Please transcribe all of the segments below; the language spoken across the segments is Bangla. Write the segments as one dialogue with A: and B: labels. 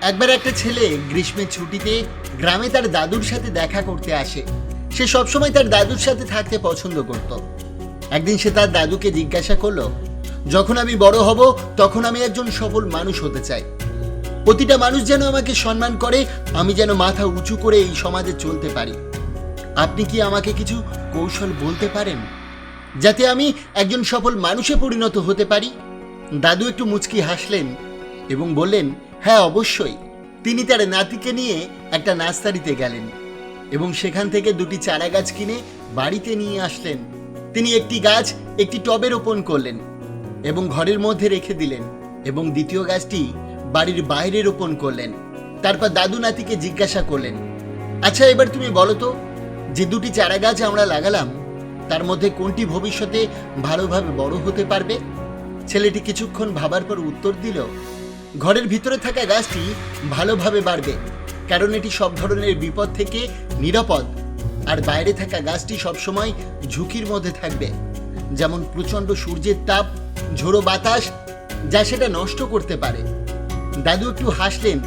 A: একবার একটা ছেলে গ্রীষ্মের ছুটিতে গ্রামে তার দাদুর সাথে দেখা করতে আসে। সে সবসময় তার দাদুর সাথে থাকতে পছন্দ করত। একদিন সে তার দাদুকে জিজ্ঞাসা করল, যখন আমি বড় হব, তখন আমি একজন সফল মানুষ হতে চাই। প্রতিটা মানুষ যেন আমাকে সম্মান করে, আমি যেন মাথা উঁচু করে এই সমাজে চলতে পারি। আপনি কি আমাকে কিছু কৌশল বলতে পারেন? যাতে আমি একজন সফল মানুষে পরিণত হতে পারি? দাদু একটু মুচকি হাসলেন এবং বললেন হ্যাঁ অবশ্যই। তিনি তার নাতিকে নিয়ে একটা নার্সারিতে গেলেন এবং সেখান থেকে দুটি চারা গাছ কিনে বাড়িতে নিয়ে আসলেন। তিনি একটি গাছ একটি টবে রোপণ করলেন এবং ঘরের মধ্যে রেখে দিলেন এবং দ্বিতীয় গাছটি বাড়ির বাইরে রোপণ করলেন। তারপর দাদু নাতিকে জিজ্ঞাসা করলেন আচ্ছা এবার তুমি বলো তো, যে দুটি চারা গাছ আমরা লাগালাম, তার মধ্যে কোনটি ভবিষ্যতে ভালোভাবে বড় হতে পারবে? ছেলেটি কিছুক্ষণ ভাবার পর উত্তর দিল ঘরের ভিতরে থাকা গাছটি ভালোভাবে বাড়বে, কারণ এটি সব ধরনের বিপদ থেকে নিরাপদ। আর বাইরে থাকা গাছটি সবসময় ঝুঁকির মধ্যে থাকবে, যেমন প্রচণ্ড সূর্যের তাপ, ঝোড়ো বাতাস, যা সেটা নষ্ট করতে পারে। দাদু একটু হাসলেন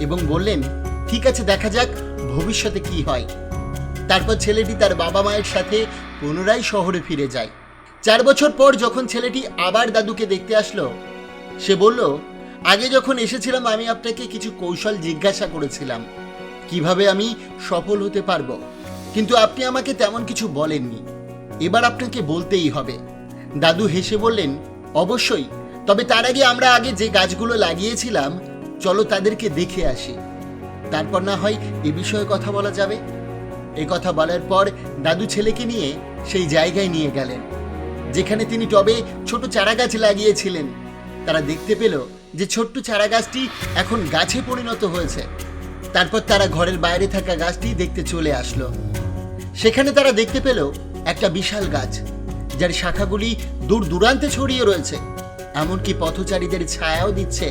A: এবং বললেন, ঠিক আছে, দেখা যাক ভবিষ্যতে কি হয়। তারপর ছেলেটি তার বাবা মায়ের সাথে পুনরায় শহরে ফিরে যায়। চার বছর পর যখন ছেলেটি আবার দাদুকে দেখতে আসলো, সে বলল আগে যখন এসেছিলাম, আমি আপনাকে কিছু কৌশল জিজ্ঞাসা করেছিলাম, কীভাবে আমি সফল হতে পারব। কিন্তু আপনি আমাকে তেমন কিছু বলেননি। এবার আপনাকে বলতেই হবে। দাদু হেসে বললেন, অবশ্যই। তবে তার আগে আমরা আগে যে গাছগুলো লাগিয়েছিলাম, চলো তাদেরকে দেখে আসি। তারপর না হয় এ বিষয়ে কথা বলা যাবে? এ কথা বলার পর দাদু ছেলেকে নিয়ে সেই জায়গায় নিয়ে গেলেন, যেখানে তিনি টবে ছোট চারা গাছ লাগিয়েছিলেন। তারা দেখতে পেল যে ছোট্ট চারা গাছটি এখন গাছে পরিণত হয়েছে। তারপর তারা ঘরের বাইরে থাকা গাছটি দেখতে চলে আসলো। সেখানে তারা দেখতে পেল একটা বিশাল গাছ, যার শাখাগুলি দূর দূরান্তে ছড়িয়ে রয়েছে, এমনকি পথচারীদের ছায়াও দিচ্ছে।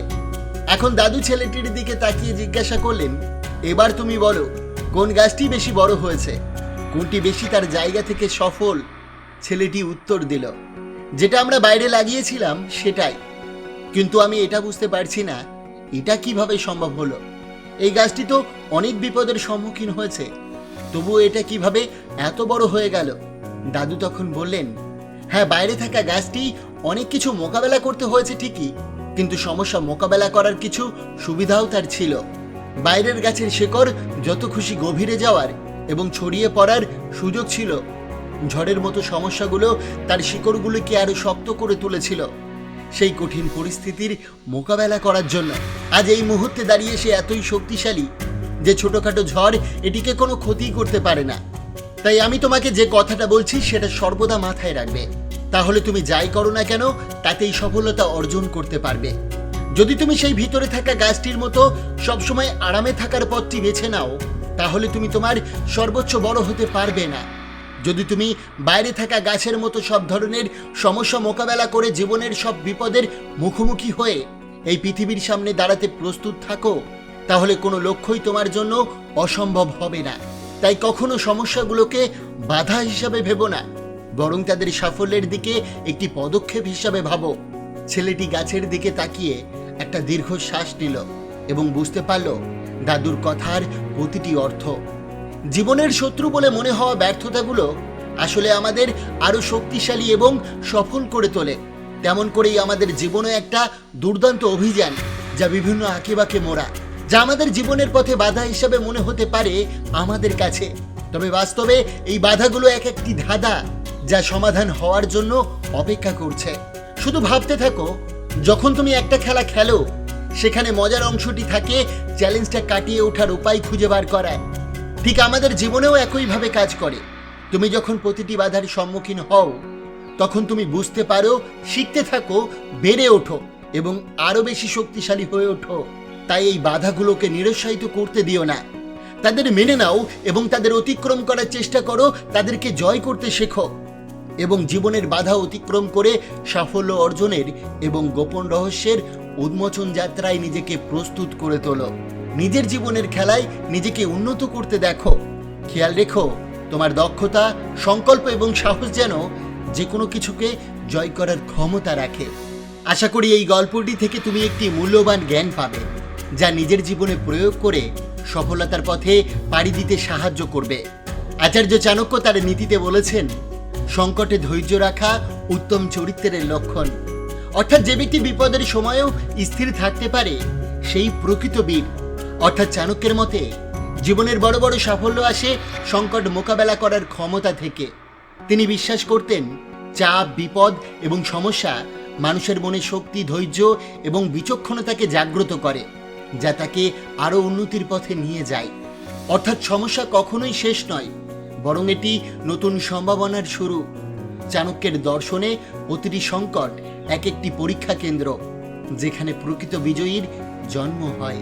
A: এখন দাদু ছেলেটির দিকে তাকিয়ে জিজ্ঞাসা করলেন, এবার তুমি বলো, কোন গাছটি বেশি বড় হয়েছে? কোনটি বেশি তার জায়গা থেকে সফল? ছেলেটি উত্তর দিল, যেটা আমরা বাইরে লাগিয়েছিলাম, সেটাই। কিন্তু আমি এটা বুঝতে পারছি না, এটা কীভাবে সম্ভব হলো? এই গাছটি তো অনেক বিপদের সম্মুখীন হয়েছে, তবুও এটা কীভাবে এত বড় হয়ে গেল? দাদু তখন বললেন হ্যাঁ বাইরে থাকা গাছটি অনেক কিছু মোকাবেলা করতে হয়েছে ঠিকই, কিন্তু সমস্যা মোকাবেলা করার কিছু সুবিধাও তার ছিল। বাইরের গাছের শেকড় যত খুশি গভীরে যাওয়ার এবং ছড়িয়ে পড়ার সুযোগ ছিল। ঝড়ের মতো সমস্যাগুলো তার শিকড়গুলোকে আরও শক্ত করে তুলেছিল। সেই কঠিন পরিস্থিতির মোকাবেলা করার জন্য। আজ এই মুহূর্তে দাঁড়িয়ে সে এতই শক্তিশালী যে ছোটখাটো ঝড় এটিকে কোনো ক্ষতি করতে পারে না। তাই আমি তোমাকে যে কথাটা বলছি সেটা সর্বদা মাথায় রাখবে। তাহলে তুমি যাই করো না কেন, তাতেই সফলতা অর্জন করতে পারবে। যদি তুমি সেই ভিতরে থাকা গাছটির মতো সবসময় আরামে থাকার পথটি বেছে নাও, তাহলে তুমি তোমার সর্বোচ্চ বড় হতে পারবে না। যদি তুমি বাইরে থাকা গাছের মতো সব ধরনের সমস্যা মোকাবেলা করে জীবনের সব বিপদের মুখোমুখি হয়ে এই পৃথিবীর সামনে দাঁড়াতে প্রস্তুত থাকো, তাহলে কোনো লক্ষ্যই তোমার জন্য অসম্ভব হবে না। তাই কখনো সমস্যাগুলোকে বাধা হিসাবে ভেবো না, বরং তাদের সাফল্যের দিকে একটি পদক্ষেপ হিসাবে ভাবো। ছেলেটি গাছের দিকে তাকিয়ে একটা দীর্ঘ শ্বাস নিল এবং বুঝতে পারল দাদুর কথার প্রতিটি অর্থ জীবনের শত্রু বলে মনে হওয়া ব্যর্থতাগুলো আসলে আমাদের আরও শক্তিশালী এবং সফল করে তোলে। তেমন করেই আমাদের জীবনে একটা দুর্দান্ত অভিযান যা বিভিন্ন আঁকেবাঁকে মোড়া, যা আমাদের জীবনের পথে বাধা হিসাবে মনে হতে পারে আমাদের কাছে। তবে বাস্তবে এই বাধাগুলো এক একটি ধাঁধা যা সমাধান হওয়ার জন্য অপেক্ষা করছে। শুধু ভাবতে থাকো, যখন তুমি একটা খেলা খেলো, সেখানে মজার অংশটি থাকে চ্যালেঞ্জটা কাটিয়ে ওঠার উপায় খুঁজে বার করায় ঠিক আমাদের জীবনেও একইভাবে কাজ করে। তুমি যখন প্রতিটি বাধার সম্মুখীন হও, তখন তুমি বুঝতে পারো, শিখতে থাকো, বেড়ে ওঠো এবং আরও বেশি শক্তিশালী হয়ে ওঠো। তাই এই বাধাগুলোকে নিরুৎসাহিত করতে দিও না। তাদের মেনে নাও এবং তাদের অতিক্রম করার চেষ্টা করো, তাদেরকে জয় করতে শেখো এবং জীবনের বাধা অতিক্রম করে সাফল্য অর্জনের এবং গোপন রহস্যের উন্মোচন যাত্রায় নিজেকে প্রস্তুত করে তোলো। নিজের জীবনের খেলায় নিজেকে উন্নত করতে দেখো। খেয়াল রেখো, তোমার দক্ষতা, সংকল্প এবং সাহস যেন যে কোনো কিছুকে জয় করার ক্ষমতা রাখে। আশা করি এই গল্পটি থেকে তুমি একটি মূল্যবান জ্ঞান পাবে, যা নিজের জীবনে প্রয়োগ করে সফলতার পথে পাড়ি দিতে সাহায্য করবে। আচার্য চাণক্য তার নীতিতে বলেছেন, সংকটে ধৈর্য রাখা উত্তম চরিত্রের লক্ষণ। অর্থাৎ যে ব্যক্তি বিপদের সময়েও স্থির থাকতে পারে, সেই প্রকৃত বীর অর্থাৎ চাণক্যের মতে, জীবনের বড় বড় সাফল্য আসে সংকট মোকাবেলা করার ক্ষমতা থেকে। তিনি বিশ্বাস করতেন, চাপ, বিপদ এবং সমস্যা মানুষের মনে শক্তি, ধৈর্য এবং বিচক্ষণতাকে জাগ্রত করে, যা তাকে আরও উন্নতির পথে নিয়ে যায়। অর্থাৎ সমস্যা কখনোই শেষ নয়, বরং এটি নতুন সম্ভাবনার শুরু। চাণক্যের দর্শনে প্রতিটি সংকট এক একটি পরীক্ষা কেন্দ্র, যেখানে প্রকৃত বিজয়ীর জন্ম হয়।